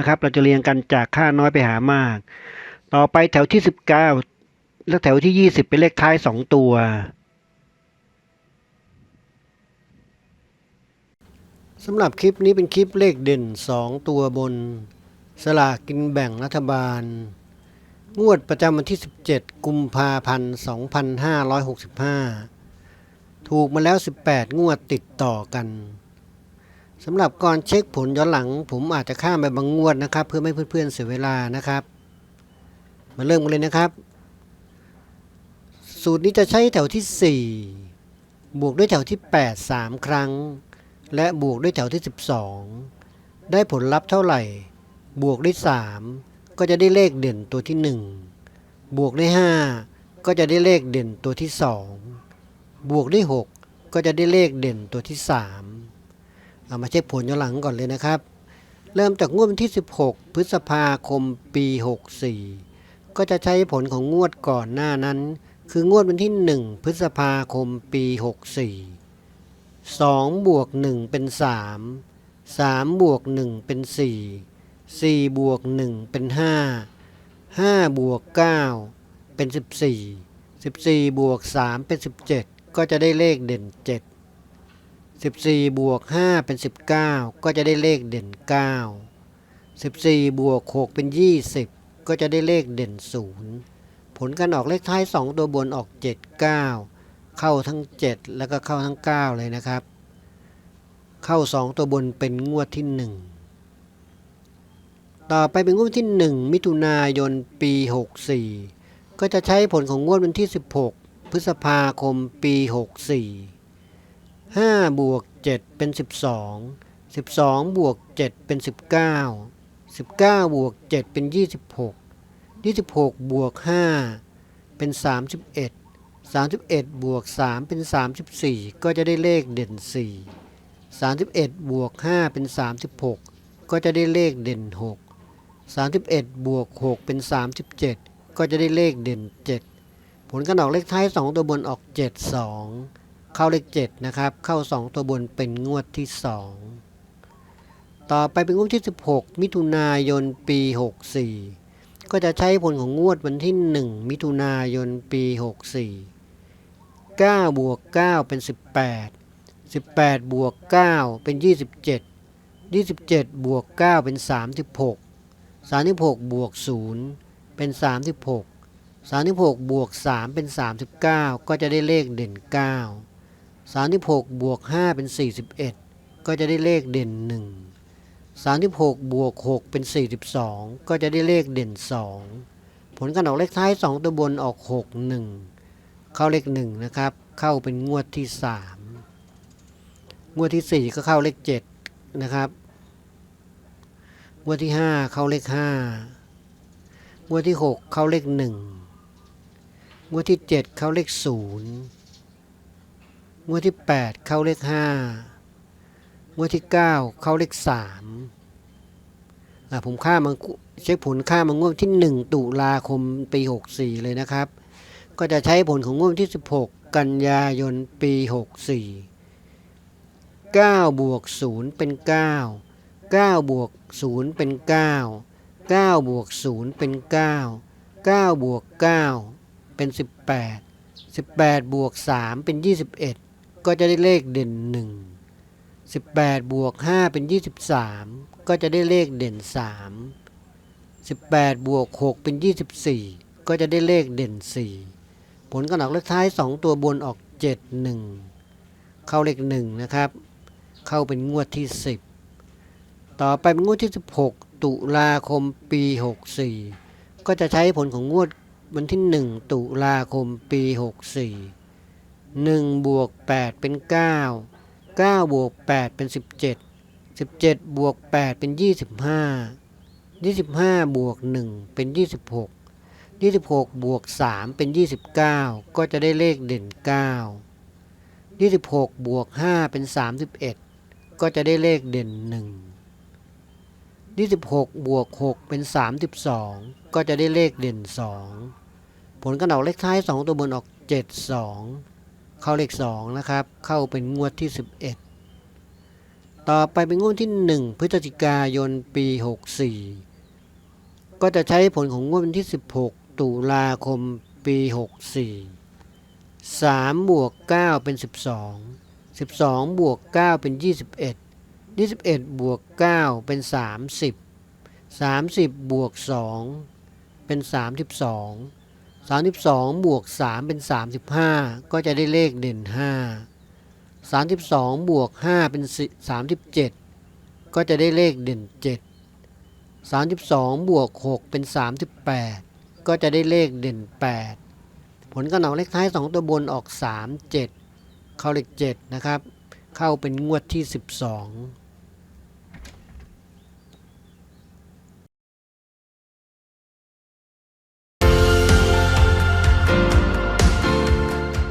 นะครับ เราจะเรียงกันจากค่าน้อยไปหามาก ต่อไปแถวที่ 19 และแถวที่ 20 เป็นเลขท้าย 2 ตัว สำหรับคลิปนี้เป็นคลิปเลขเด่น 2 ตัวบน สลากกินแบ่งรัฐบาล งวดประจำวันที่ 17 กุมภาพันธ์ 2565 ถูกมาแล้ว 18 งวดติดต่อกัน สำหรับก่อนเช็คผลย้อนหลัง ผมอาจจะข้ามไปบางงวดนะครับ เพื่อไม่ให้เพื่อนๆเสียเวลานะครับ มาเริ่มกันเลยนะครับ สูตรนี้จะใช้แถวที่ 4 บวกด้วยแถวที่ 8 3 ครั้ง และบวกด้วยแถวที่ 12 ได้ผลลัพธ์เท่าไหร่ บวกด้วย 3 ก็จะได้เลขเด่นตัวที่ 1 บวกด้วย 5 ก็จะได้เลขเด่นตัวที่ 2 บวกด้วย 6 ก็จะได้เลขเด่นตัวที่ 3 เอามาเช็คผลย้อนหลังก่อนเลยนะครับ เริ่มจากงวดวันที่ 16 พฤษภาคมปี 64 ก็จะใช้ผลของงวดก่อนหน้านั้น คืองวดวันที่ 1 พฤษภาคมปี 64 2 บวก 1 เป็น 3 3 บวก 1 เป็น 4 4 บวก 1 เป็น 5 5 บวก 9 เป็น 14 14 บวก 3 เป็น 17 ก็จะได้เลขเด่น 7 14 บวก 5 เป็น 19 ก็จะได้เลขเด่น 9 14 บวก 6 เป็น 20 ก็จะได้เลขเด่น 0 ผลการออกเลขท้าย 2 ตัวบนออก 7 9 เข้าทั้ง 7 แล้วก็เข้าทั้ง 9 เลยนะครับ เข้า 2 ตัวบนเป็นงวดที่ 1 ต่อไปเป็นงวดที่ 1 มิถุนายนปี 64 ก็จะใช้ผลของงวดวันที่ 16 พฤษภาคมปี 64 5บวก7เป็น 12 12 บวก 7 เป็น 19 19 บวก 7 เป็น 26 26 บวก 5 เป็น 31 31 บวก 3 เป็น 34 ก็จะได้เลขเด่น 4 31 บวก 5 เป็น 36 ก็จะได้เลขเด่น 6 31 บวก 6 เป็น 37 ก็จะได้เลขเด่น 7 ผลการออกเลขท้าย 2 ตัวบนออก 7 2 เข้าเลข7นะครับ เข้า2ตัวบนเป็นงวดที่2ต่อไปเป็นงวดที่ 16 มิถุนายนปี 64 ก็จะใช้ผลของงวดวันที่ 1 มิถุนายนปี 64 9 บวก 9 เป็น 18 18 บวก 9 เป็น 27 27 บวก 9 เป็น 36 36 บวก 0 เป็น 36 36 บวก 3 เป็น 39 ก็จะได้เลขเด่น 9 36 บวก 5 เป็น 41 ก็จะได้เลขเด่น 1 36 บวก 6 เป็น 42 ก็จะได้เลขเด่น 2 ผลการออกเลขท้าย 2 ตัวบนออก 6 1 เข้าเลข 1 นะครับ เข้าเป็นงวดที่ 3 งวดที่ 4 ก็เข้าเลข 7 นะครับ งวดที่ 5 เข้าเลข 5 งวดที่ 6 เข้าเลข 1 งวดที่ 7 เข้าเลข 0 งวดที่ 8 เข้าเลข5วดที่เก้าเข้าเลขสามอะผมค่ามันเช็คผลค่ามันงวดที่หนึ่งตุลาคมปีหกสี่เลยนะครับ ก็จะใช้ผลของงวดที่สิบหกกันยายนปีหกสี่เก้าบวกศูนย์เป็นเก้าเก้าบวกศูนย์เป็นเก้าเก้าบวกศูนย์เป็นเก้าเก้าบวกเก้าเป็นสิบแปดสิบแปดบวกสามเป็นยี่สิบเอ็ด ก็จะได้เลขเด่นหนึ่งสิบแปดบวกห้าเป็นยี่สิบสามก็จะได้เลขเด่นสามสิบแปดบวกหกเป็นยี่สิบสี่ก็จะได้เลขเด่นสี่ผลกันออกเลขท้ายสองตัวบนออกเจ็ดหนึ่งเข้าเลขหนึ่งนะครับ เข้าเป็นงวดที่สิบต่อไปเป็นงวดที่สิบหกตุลาคมปีหกสี่ก็จะใช้ผลของงวดวันที่หนึ่งตุลาคมปีห กสี่หนึ่งบวกแปดเป็นเก้าเก้าบวกแปดเป็นสิบเจ็ดสิบเจ็ดบวกแปดเป็นยี่สิบห้ายี่สิบห้าบวกหนึ่งเป็นยี่สิบหกยี่สิบหกบวกสามเป็นยี่สิบเก้าก็จะได้เลขเด่นเก้ายี่สิบหกบวกห้าเป็นสามสิบเอ็ดก็จะได้เลขเด่นหนึ่งยี่สิบหกบวกหกเป็นสามสิบสองก็จะได้เลขเด่นสองผลกันออกเลขท้ายสองตัวบนออกเจ็ดสอง เข้าเลขสองนะครับ เข้าเป็นงวดที่สิบเอ็ดต่อไปเป็นงวดที่หนึ่งพฤศจิกายนปีหกสี่ก็จะใช้ผลของงวดวันที่สิบหกตุลาคมปีหกสี่สามบวกเก้าเป็นสิบสองสิบสองบวกเก้าเป็นยี่สิบเอ็ดยี่สิบเอ็ดบวกเก้าเป็นสามสิบสามสิบบวกสองเป็นส 32 บวก 3 เป็น 35 ก็จะได้เลขเด่น 5 32 บวก 5 เป็น 37 ก็จะได้เลขเด่น 7 32 บวก 6 เป็น 38 ก็จะได้เลขเด่น 8 ผลกระหน่ำเลขท้าย 2 ตัวบนออก 37 เข้าเลข 7 นะครับ เข้าเป็นงวดที่ 12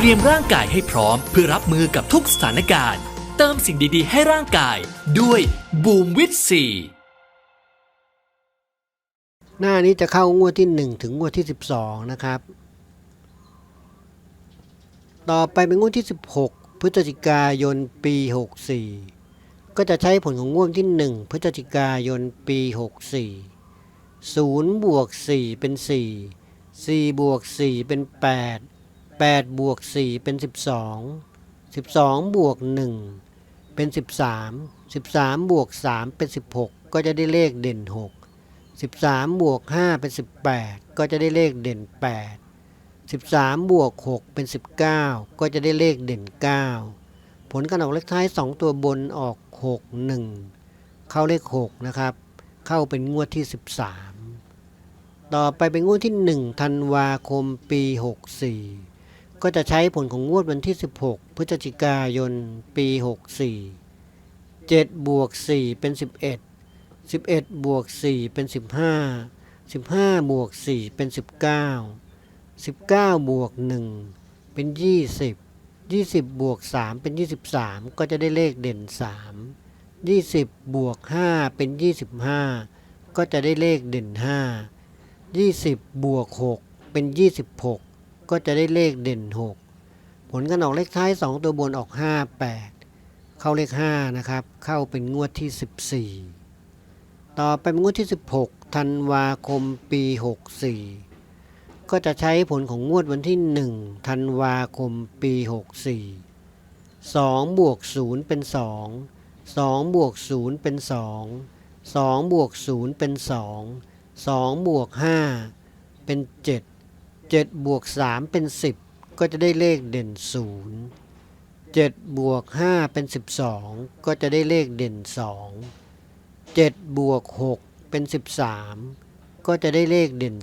เตรียมร่างกายให้พร้อม เพื่อรับมือกับทุกสถานการณ์ เติมสิ่งดีๆ ให้ร่างกายด้วยบูมวิตซีหน้านี้จะเข้างวดที่ 1 ถึงงวดที่ 12 นะครับ ต่อไปเป็นงวดที่ 16 พฤศจิกายนปี 64 ก็จะใช้ผลของงวดที่ 1 พฤศจิกายนปี 64 0บวก4เป็น 4 4บวก4เป็น 8 8บวก4เป็น 12 12 บวก 1 เป็น 13 13 บวก 3 เป็น 16 ก็จะได้เลขเด่น 6 13 บวก 5 เป็น 18 ก็จะได้เลขเด่น 8 13 บวก 6 เป็น 19 ก็จะได้เลขเด่น 9 ผลการออกเลขท้าย 2 ตัวบนออก 6 1 เข้าเลข 6 นะครับ เข้าเป็นงวดที่ 13 ต่อไปเป็นงวดที่ 1 ธันวาคมปี 64 ก็จะใช้ผลของงวดวันที่ 16 พฤศจิกายน ปี 64 7บวก4เป็น 11 11บวก4เป็น 15 15บวก4เป็น 19 19บวก1เป็น 20 20บวก3เป็น 23 ก็จะได้เลขเด่น 3 20บวก5เป็น 25 ก็จะได้เลขเด่น 5 20บวก6เป็น 26 ก็จะได้เลขเด่น 6 ผลกันออกเลขท้าย 2 ตัวบนออก 5 8 เข้าเลข 5 นะครับ เข้าเป็นงวดที่ 14 ต่อไปเป็นงวดที่ 16 ธันวาคมปี 64 ก็จะใช้ผลของงวดวันที่ 1 ธันวาคมปี 64 2 บวก 0 เป็น 2 2 บวก 0 เป็น 2 2 บวก 0 เป็น 2 2 บวก 5 เป็น 7 7บวก3เป็น 10 ก็จะได้เลขเด่น 0 7บวก5เป็น 12 ก็จะได้เลขเด่น 2 7บวก6เป็น 13 ก็จะได้เลขเด่น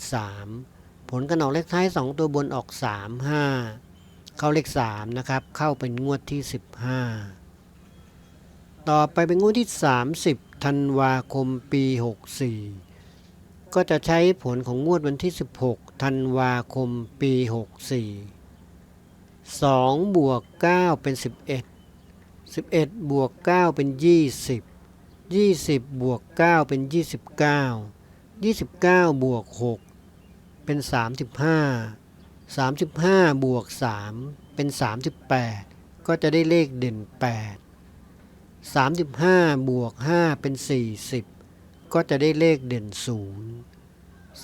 3 ผลกันออกเลขท้าย 2 ตัวบนออก 3 5 เข้าเลข 3 นะครับ เข้าเป็นงวดที่ 15 ต่อไปเป็นงวดที่ 30ธันวาคมปี 64 ก็จะใช้ผลของงวดวันที่ 16 ธันวาคมปี 64 2 บวก 9 เป็น 11 11 บวก 9 เป็น 20 20 บวก 9 เป็น 29 29 บวก 6 เป็น 35 35 บวก 3 เป็น 38 ก็จะได้เลขเด่น 8 35 บวก 5 เป็น 40 ก็จะได้เลขเด่น 0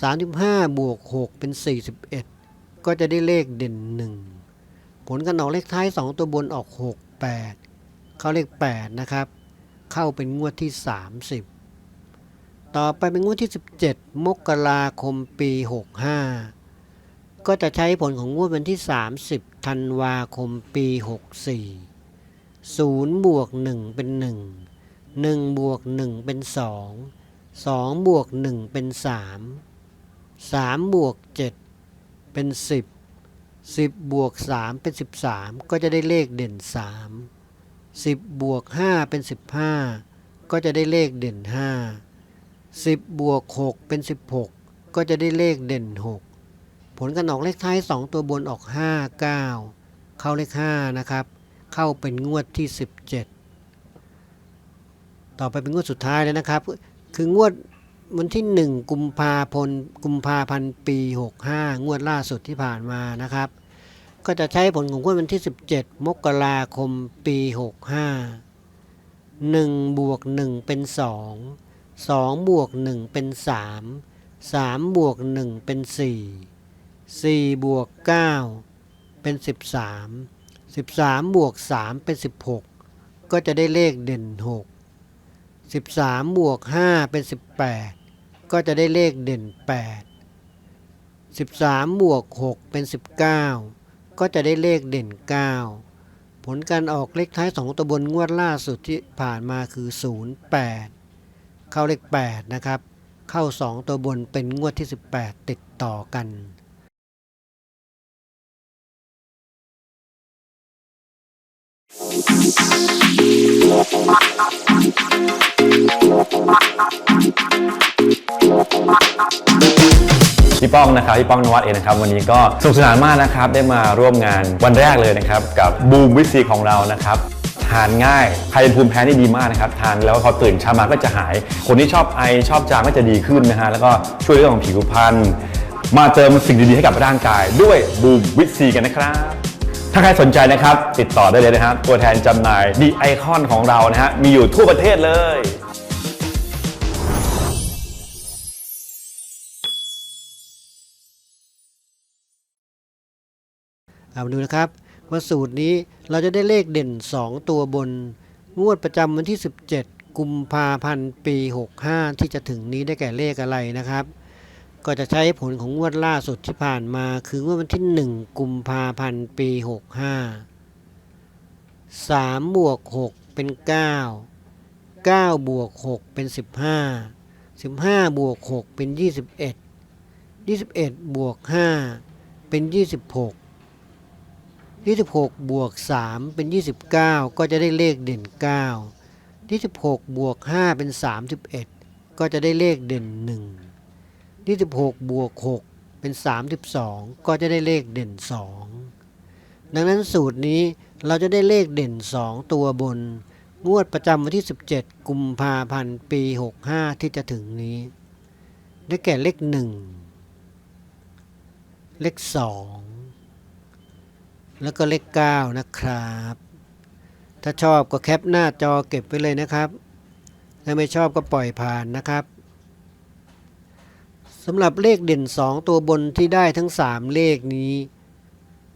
35 บวก 6 เป็น 41 ก็จะได้เลขเด่น 1 ผลกันออกเลขท้าย 2 ตัวบนออก 6 8 เข้าเลข 8 นะครับ เข้าเป็นงวดที่ 30 ต่อไปเป็นงวดที่ 17 มกราคมปี 65 ก็จะใช้ผลของงวดวันที่ 30 ธันวาคมปี 64 0 บวก 1 เป็น 1 1 บวก 1 เป็น 2 2 บวก 1 เป็น 3 3บวก7เป็น10 10บวก3เป็น13ก็จะได้เลขเด่น3 10บวก5เป็น15ก็จะได้เลขเด่น5 10บวก6เป็น16ก็จะได้เลขเด่น6ผลกันออกเลขท้าย2ตัวบนออก5 9เข้าเลข5นะครับ เข้าเป็นงวดที่17ต่อไปเป็นงวดสุดท้ายเลยนะครับ คืองวด วันที่ 1 กุมภาพันธ์กุมภาพันธ์ปี 65 งวดล่าสุดที่ผ่านมานะครับ ก็จะใช้ผลของงวดวันที่ 17 มกราคมปี 65 1บวก1เป็น 2 2 บวก 1 เป็น 3 3 บวก 1 เป็น 4 4 บวก 9 เป็น 13 13 บวก 3 เป็น 16 ก็จะได้เลขเด่น 6 13 บวก 5 เป็น 18 ก็จะได้เลขเด่น 8 13บวก6เป็น 19 ก็จะได้เลขเด่น 9 ผลการออกเลขท้าย 2 ตัวบนงวดล่าสุดที่ผ่านมาคือ 08 เข้าเลข 8 นะครับ เข้า 2 ตัวบนเป็นงวดที่ 18 ติดต่อกัน พี่ป้องนะครับพี่ป้องนวัดเองนะครับวันนี้ก็สนุกสนานมากนะครับได้มาร่วมงานวันแรกเลยนะครับกับบูมวิซีของเรานะครับทานง่ายใครเป็นภูมิแพ้นี่ดีมากนะครับทานแล้วพอตื่นเช้ามาก็จะหาย คนที่ชอบไอชอบจามก็จะดีขึ้นนะฮะแล้วก็ช่วยเรื่องของผิวพรรณมาเติมสิ่งดีๆให้กับร่างกายด้วยบูมวิซีกันนะครับ ถ้าใครสนใจนะครับ ติดต่อได้เลยนะครับตัวแทนจำหน่ายดีไอคอนของเรานะฮะมีอยู่ทั่วประเทศเลยเอามาดูนะครับว่าสูตรนี้เราจะได้เลขเด่น 2 ตัวบน งวดประจำวันที่ 17 กุมภาพันธ์ปี 65 ที่จะถึงนี้ได้แก่เลขอะไรนะครับ ก็จะใช้ผลของงวดล่าสุดที่ผ่านมา คืองวดวันที่ 1 กุมภาพันธ์ปี 65 3บวก6เป็น 9 9บวก6เป็น 15 15 บวก 6 เป็น 21 21 บวก 5 เป็น 26 26 บวก 3 เป็น 29 ก็จะได้เลขเด่น 9 26 บวก 5 เป็น 31 ก็จะได้เลขเด่น 1 26 บวก 6 เป็น 32 ก็จะได้เลขเด่น 2 ดังนั้นสูตรนี้เราจะได้เลขเด่น 2 ตัวบน งวดประจำวันที่ 17 กุมภาพันธ์ปี 65 ที่จะถึงนี้ ได้แก่เลข 1 เลข 2 แล้วก็เลข 9 นะครับ ถ้าชอบก็แคปหน้าจอเก็บไว้เลยนะครับ ถ้าไม่ชอบก็ปล่อยผ่านนะครับ สำหรับเลขเด่น 2 ตัวบนที่ได้ทั้ง 3 เลขนี้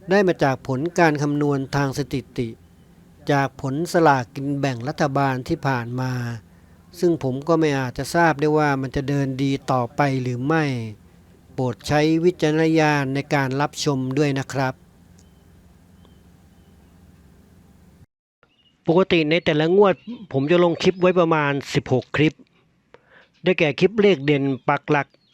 ได้มาจากผลการคำนวณทางสถิติ จากผลสลากกินแบ่งรัฐบาลที่ผ่านมา ซึ่งผมก็ไม่อาจจะทราบได้ว่ามันจะเดินดีต่อไปหรือไม่ โปรดใช้วิจารณญาณในการรับชมด้วยนะครับ ปกติในแต่ละงวด ผมจะลงคลิปไว้ประมาณ 16 คลิป ได้แก่คลิปเลขเด่นปักหลัก